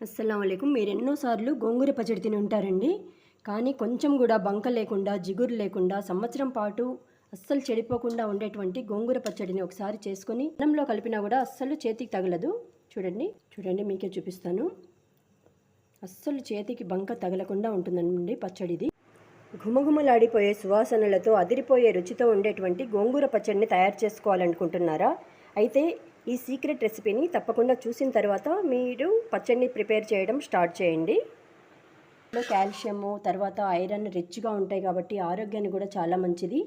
అస్సలం అయికం మీరు ఎన్నోసార్లు గోంగూర పచ్చడి తిని ఉంటారండి. కానీ కొంచెం కూడా బంక లేకుండా జిగురు లేకుండా సంవత్సరం పాటు అస్సలు చెడిపోకుండా ఉండేటువంటి గోంగూర పచ్చడిని ఒకసారి చేసుకొని అన్నంలో కలిపినా కూడా అస్సలు చేతికి తగలదు. చూడండి చూడండి మీకే చూపిస్తాను. అస్సలు చేతికి బంక తగలకుండా ఉంటుందండి పచ్చడిది. ఘుమఘుమలాడిపోయే సువాసనలతో అదిరిపోయే రుచితో ఉండేటువంటి గోంగూర పచ్చడిని తయారు చేసుకోవాలనుకుంటున్నారా? అయితే ఈ సీక్రెట్ రెసిపీని తప్పకుండా చూసిన తర్వాత మీరు పచ్చడిని ప్రిపేర్ చేయడం స్టార్ట్ చేయండి. కాల్షియము తర్వాత ఐరన్ రిచ్గా ఉంటాయి కాబట్టి ఆరోగ్యానికి కూడా చాలా మంచిది.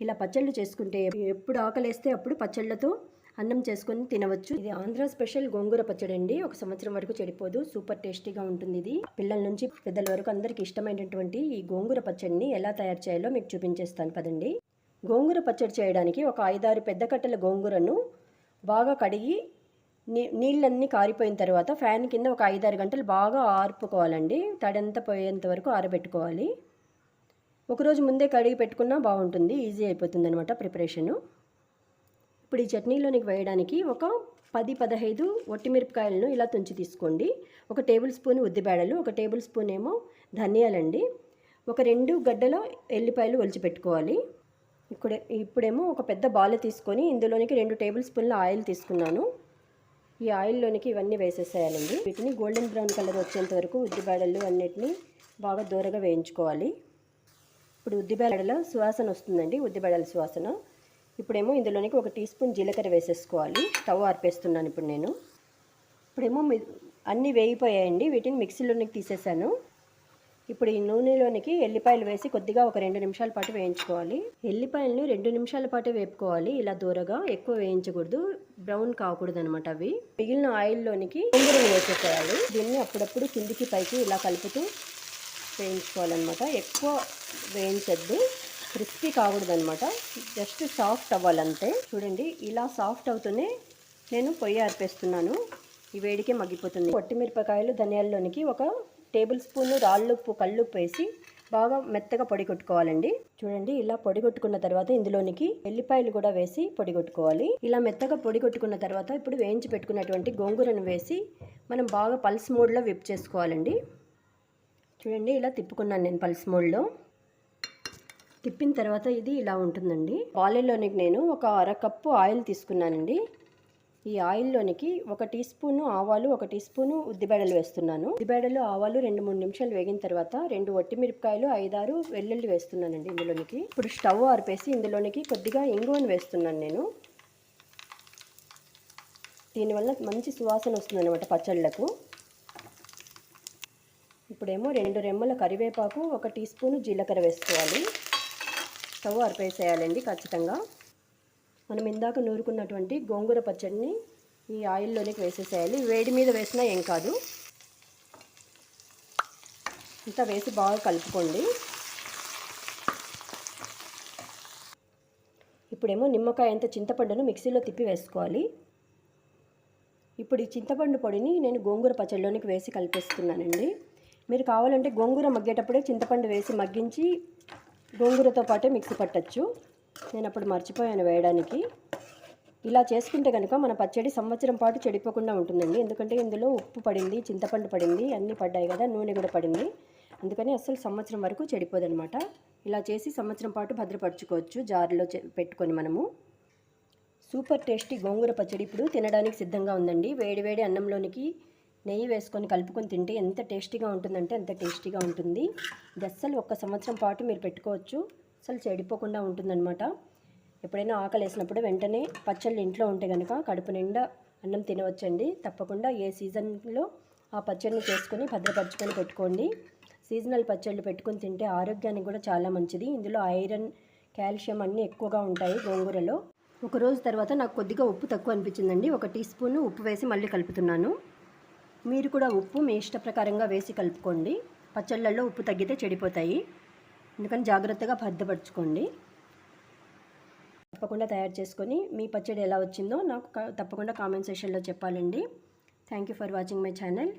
ఇలా పచ్చళ్ళు చేసుకుంటే ఎప్పుడు ఆకలేస్తే అప్పుడు పచ్చళ్ళతో అన్నం చేసుకొని తినవచ్చు. ఇది ఆంధ్ర స్పెషల్ గోంగూర పచ్చడి అండి. ఒక సంవత్సరం వరకు చెడిపోదు. సూపర్ టేస్టీగా ఉంటుంది ఇది. పిల్లల నుంచి పెద్దల వరకు అందరికి ఇష్టమైనటువంటి ఈ గోంగూర పచ్చడిని ఎలా తయారు చేయాలో మీకు చూపించేస్తాను. పదండి. గోంగూర పచ్చడి చేయడానికి ఒక ఐదారు పెద్ద కట్టెల గోంగూరను బాగా కడిగి నీ నీళ్ళన్నీ కారిపోయిన తర్వాత ఫ్యాన్ కింద ఒక ఐదారు గంటలు బాగా ఆర్పుకోవాలండి. తడంతా పోయేంత వరకు ఆరబెట్టుకోవాలి. ఒకరోజు ముందే కడిగి పెట్టుకున్నా బాగుంటుంది. ఈజీ అయిపోతుంది అనమాట ప్రిపరేషను. ఇప్పుడు ఈ చట్నీలోనికి వేయడానికి ఒక పది పదహైదు ఒట్టిమిరపకాయలను ఇలా తుంచి తీసుకోండి. ఒక టేబుల్ స్పూన్ ఉద్దిబేడలు ఒక టేబుల్ స్పూన్ ఏమో ధనియాలండి. ఒక రెండు గడ్డలో ఎల్లిపాయలు ఒలిచి పెట్టుకోవాలి ఇప్పుడే ఇప్పుడేమో ఒక పెద్ద బాల్ తీసుకొని ఇందులోనికి రెండు టేబుల్ స్పూన్ల ఆయిల్ తీసుకున్నాను. ఈ ఆయిల్లోనికి ఇవన్నీ వేసేసేయాలండి. వీటిని గోల్డెన్ బ్రౌన్ కలర్ వచ్చేంత వరకు ఉద్దిబేడలు అన్నిటిని బాగా దూరగా వేయించుకోవాలి. ఇప్పుడు ఉద్దిబేడల సువాసన వస్తుందండి ఉద్దిబేడల సువాసన. ఇప్పుడేమో ఇందులోనికి ఒక టీ స్పూన్ జీలకర్ర వేసేసుకోవాలి. స్టవ్ ఆర్పేస్తున్నాను ఇప్పుడు నేను. ఇప్పుడేమో మీ- అన్నీ వేగిపోయాయండి వీటిని మిక్సీలోనికి తీసేసాను. ఇప్పుడు ఈ నూనెలోనికి ఎల్లిపాయలు వేసి కొద్దిగా ఒక రెండు నిమిషాల పాటు వేయించుకోవాలి. ఎల్లిపాయలను రెండు నిమిషాల పాటు వేపుకోవాలి. ఇలా దూరగా ఎక్కువ వేయించకూడదు. బ్రౌన్ కాకూడదు అనమాట అవి. మిగిలిన ఆయిల్లోనికి ఉంగరం వేసేసేయాలి. దీన్ని అప్పుడప్పుడు కిందికి పైకి ఇలా కలుపుతూ వేయించుకోవాలన్నమాట. ఎక్కువ వేయించద్దు. క్రిస్పీ కాకూడదనమాట జస్ట్ సాఫ్ట్ అవ్వాలంతే. చూడండి ఇలా సాఫ్ట్ అవుతూనే నేను పొయ్యి ఆర్పేస్తున్నాను. ఈ వేడికే మగ్గిపోతుంది. పొట్టిమిరపకాయలు ధనియాల్లోనికి ఒక టేబుల్ స్పూన్ రాళ్ళుప్పు కళ్ళుప్పు వేసి బాగా మెత్తగా పొడి కొట్టుకోవాలండి. చూడండి ఇలా పొడి కొట్టుకున్న తర్వాత ఇందులోనికి ఎల్లిపాయలు కూడా వేసి పొడి కొట్టుకోవాలి. ఇలా మెత్తగా పొడి కొట్టుకున్న తర్వాత ఇప్పుడు వేయించి పెట్టుకున్నటువంటి గోంగూరను వేసి మనం బాగా పల్స్ మోడ్లో విప్ చేసుకోవాలండి. చూడండి ఇలా తిప్పుకున్నాను నేను పల్స్ మోడ్లో. తిప్పిన తర్వాత ఇది ఇలా ఉంటుందండి. ఆయిల్లోనికి నేను ఒక అర కప్పు ఆయిల్ తీసుకున్నానండి. ఈ ఆయిల్లోనికి ఒక టీ స్పూను ఆవాలు ఒక టీ స్పూను ఉద్దిబేడలు వేస్తున్నాను. ఉద్దిబేడలు ఆవాలు రెండు మూడు నిమిషాలు వేగిన తర్వాత రెండు వట్టి మిరపకాయలు ఐదారు వెల్లుల్లి వేస్తున్నానండి ఇందులోనికి. ఇప్పుడు స్టవ్ ఆర్పేసి ఇందులోనికి కొద్దిగా ఇంగువను వేస్తున్నాను నేను. దీనివల్ల మంచి సువాసన వస్తుందన్నమాట పచ్చళ్ళకు. ఇప్పుడేమో రెండు రెమ్మల కరివేపాకు ఒక టీ స్పూను జీలకర్ర వేసుకోవాలి. స్టవ్ ఆర్పేసేయాలండి ఖచ్చితంగా. మనం ఇందాక నూరుకున్నటువంటి గోంగూర పచ్చడిని ఈ ఆయిల్లోనికి వేసేసేయాలి. వేడి మీద వేసినా ఏం కాదు. ఇంత వేసి బాగా కలుపుకోండి. ఇప్పుడేమో నిమ్మకాయ అంత చింతపండును మిక్సీలో తిప్పి వేసుకోవాలి. ఇప్పుడు ఈ చింతపండు పొడిని నేను గోంగూర పచ్చడిలోనికి వేసి కలిపేస్తున్నానండి. మీరు కావాలంటే గోంగూర మగ్గేటప్పుడే చింతపండు వేసి మగ్గించి గోంగూరతో పాటే మిక్సీ పట్టచ్చు. నేను అప్పుడు మర్చిపోయాను వేయడానికి. ఇలా చేసుకుంటే కనుక మన పచ్చడి సంవత్సరం పాటు చెడిపోకుండా ఉంటుందండి. ఎందుకంటే ఇందులో ఉప్పు పడింది చింతపండు పడింది అన్నీ పడ్డాయి కదా నూనె కూడా పడింది. అందుకని అస్సలు సంవత్సరం వరకు చెడిపోదనమాట. ఇలా చేసి సంవత్సరం పాటు భద్రపరచుకోవచ్చు జార్లో పెట్టుకొని మనము. సూపర్ టేస్టీ గోంగూర పచ్చడి ఇప్పుడు తినడానికి సిద్ధంగా ఉందండి. వేడివేడి అన్నంలోనికి నెయ్యి వేసుకొని కలుపుకొని తింటే ఎంత టేస్టీగా ఉంటుందంటే అంత టేస్టీగా ఉంటుంది. ఇది అస్సలు ఒక్క సంవత్సరం పాటు మీరు పెట్టుకోవచ్చు. అసలు చెడిపోకుండా ఉంటుందన్నమాట. ఎప్పుడైనా ఆకలి వేసినప్పుడు వెంటనే పచ్చళ్ళు ఇంట్లో ఉంటే కనుక కడుపు నిండా అన్నం తినవచ్చండి. తప్పకుండా ఏ సీజన్లో ఆ పచ్చడిని చేసుకొని భద్రపరచుకొని పెట్టుకోండి. సీజనల్ పచ్చళ్ళు పెట్టుకొని తింటే ఆరోగ్యానికి కూడా చాలా మంచిది. ఇందులో ఐరన్ కాల్షియం అన్నీ ఎక్కువగా ఉంటాయి గోంగూరలో. ఒక రోజు తర్వాత నాకు కొద్దిగా ఉప్పు తక్కువ అనిపించిందండి. ఒక టీ స్పూన్ ఉప్పు వేసి మళ్ళీ కలుపుతున్నాను. మీరు కూడా ఉప్పు మీ ఇష్ట ప్రకారంగా వేసి కలుపుకోండి. పచ్చళ్ళల్లో ఉప్పు తగ్గితే చెడిపోతాయి. అందుకని జాగ్రత్తగా భద్రపరచుకోండి. తప్పకుండా తయారు చేసుకొని మీ పచ్చడి ఎలా వచ్చిందో నాకు తప్పకుండా కామెంట్ సెషన్లో చెప్పాలండి. Thank you for watching my channel